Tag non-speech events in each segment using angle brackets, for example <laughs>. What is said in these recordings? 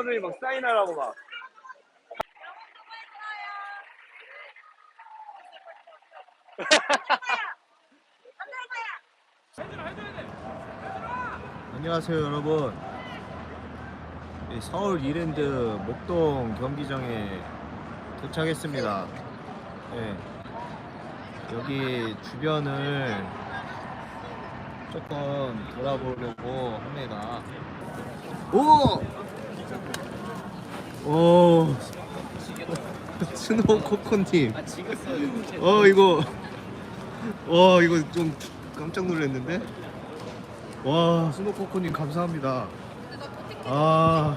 감독님 막 사인하라고 막. <laughs> 안녕하세요 여러분 이 서울 이랜드 목동 경기장에 도착했습니다 예. 여기 주변을 조금 돌아보려고 합니다 오! 오 <laughs> 스노우 코코님. 어 이거. 와 이거 좀 깜짝 놀랐는데? 와 스노코코님 감사합니다. 아,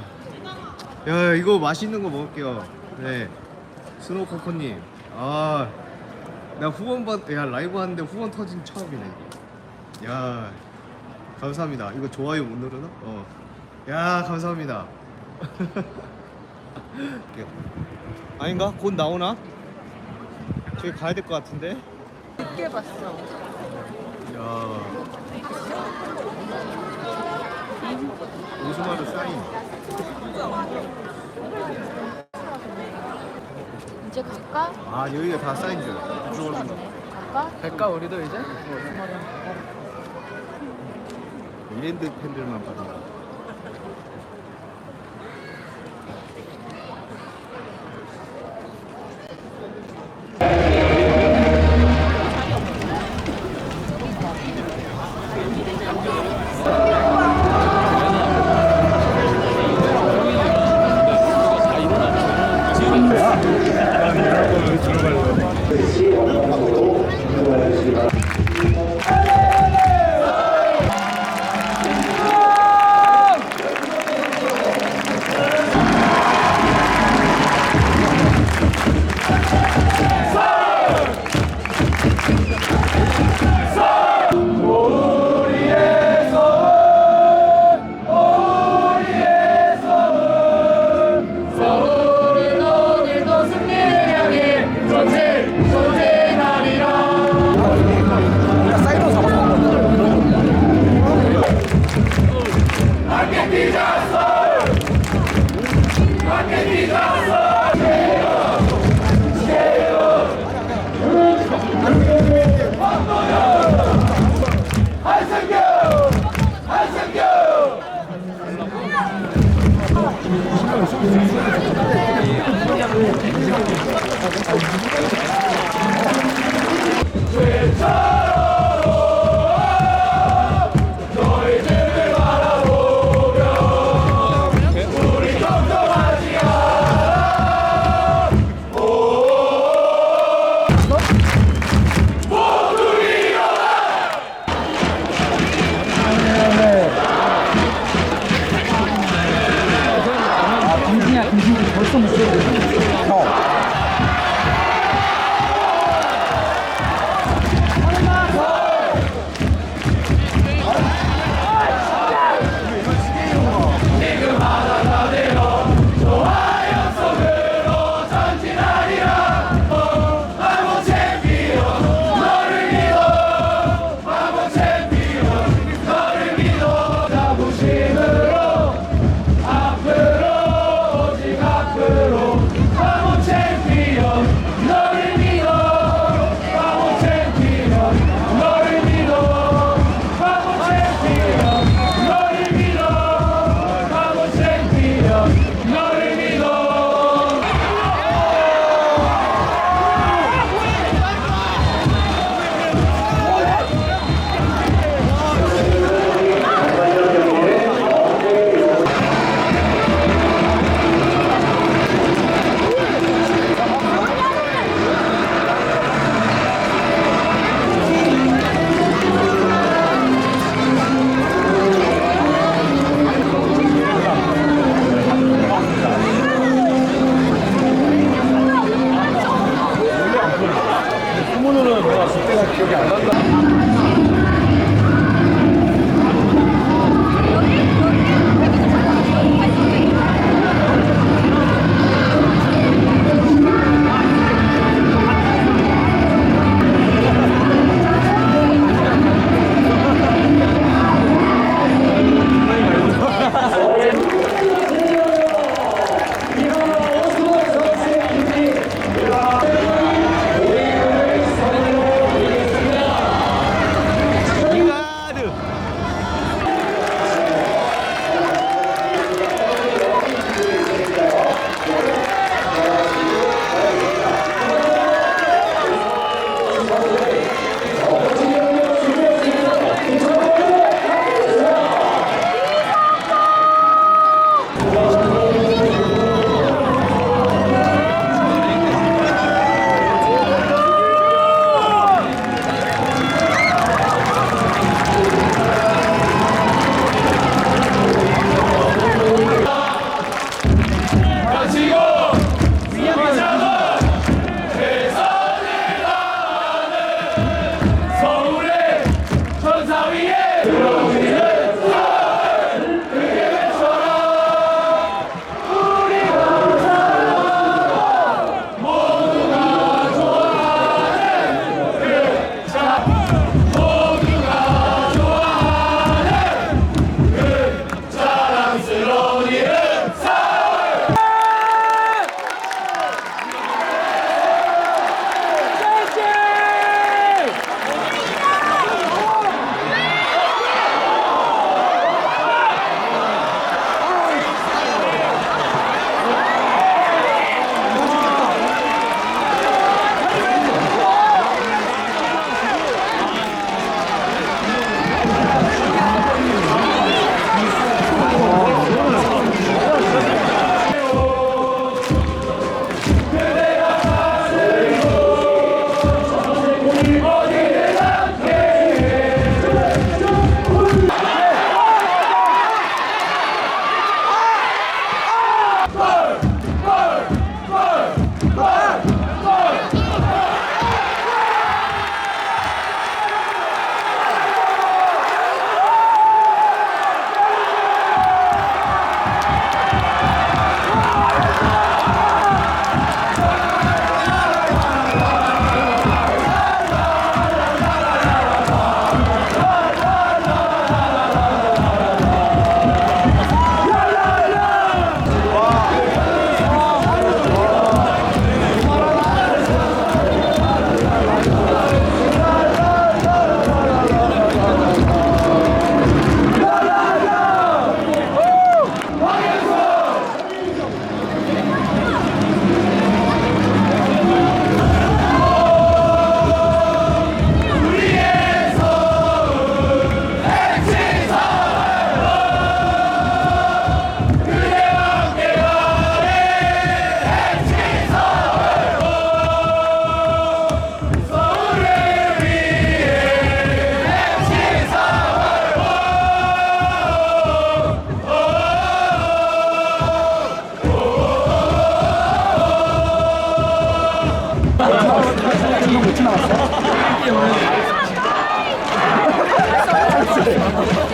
야 이거 맛있는 거 먹을게요. 네. 스노코코님. 아, 나 후원 받, 야 라이브 하는데 후원 터진 처음이네. 야 감사합니다. 이거 좋아요 못 누르나? 어, 야 감사합니다 <laughs> 아닌가? 곧 나오나? 저기 가야 될 것 같은데 늦게 봤어. 야 오스마르 사인 이제 갈까? 아 여기가 다 사인줄 갈까? 갈까 우리도 이제? 이랜드 팬들만 오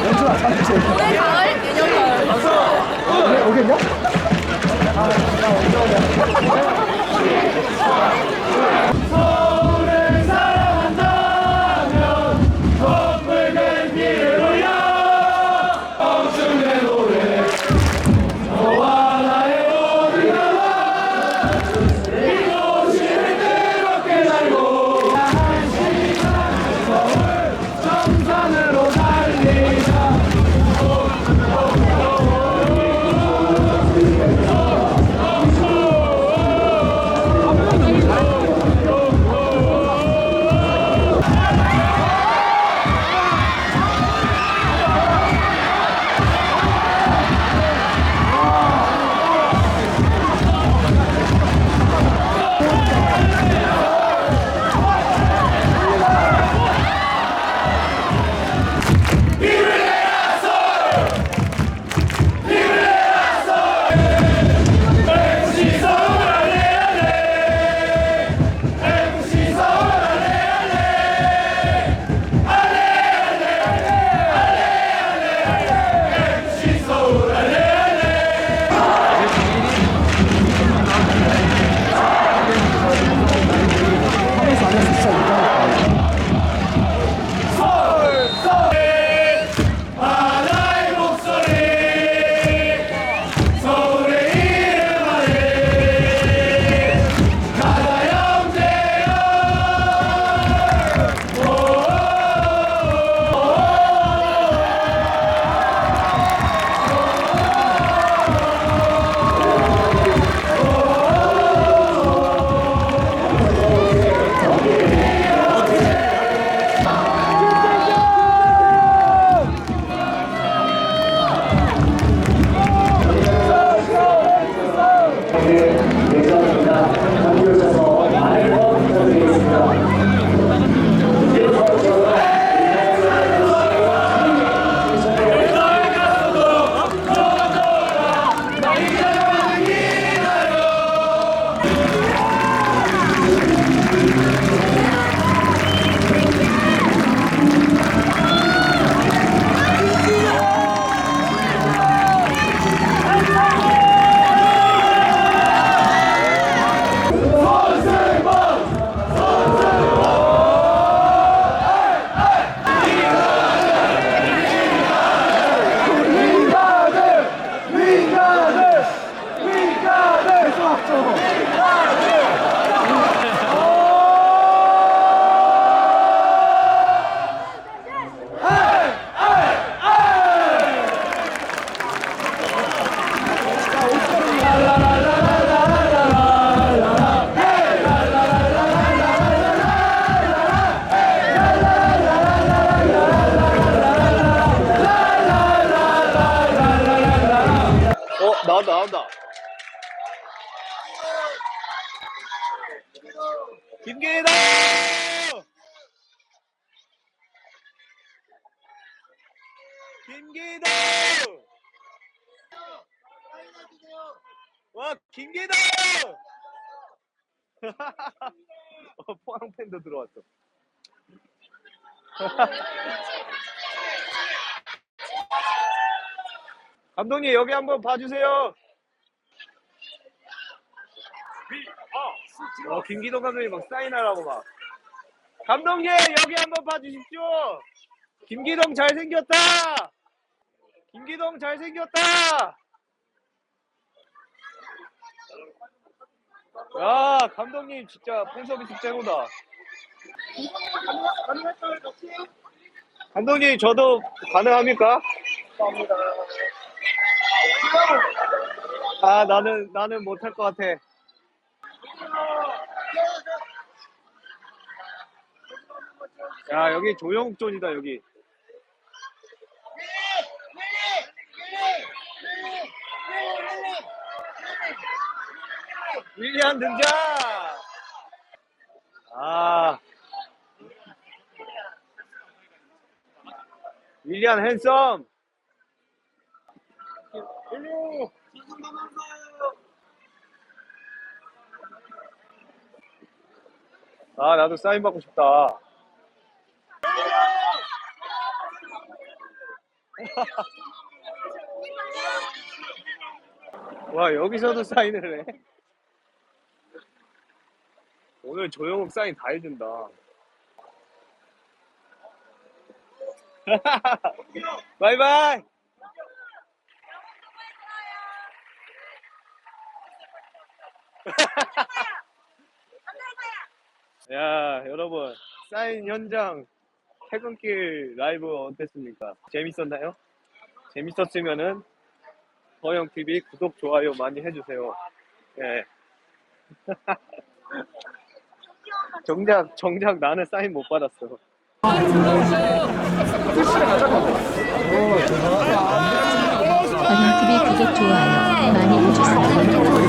연준아 잘했지? 올해 가을 내년 가을 오겠냐? 아, 나 언제 오냐? 와 김계다. <laughs> 어, 포항 팬도 들어왔어. <laughs> 감독님 여기 한번 봐주세요. 어, 김기동 감독님 막 사인하라고 막. 감독님 여기 한번 봐주십시오. 김기동 잘생겼다. 김기동 잘생겼다. 야 감독님 진짜 팬서비스 최고다. 감독님 저도 가능합니까? 아 나는 나는 못할 것 같아. 야 여기 조영욱존이다 여기. 윌리안 등장. 아. 윌리안 핸섬. 아 나도 사인 받고 싶다. <laughs> 와 여기서도 사인을 해. 오늘 조영욱 사인 다 해준다. <laughs> 바이바이. <laughs> 야 여러분 사인 현장 퇴근길 라이브 어땠습니까? 재밌었나요? 재밌었으면은 허영 TV 구독 좋아요 많이 해주세요. 예. <laughs> 정작 정작 나는 사인 못 받았어. 허영TV 구독 좋아요 많이 해주세요.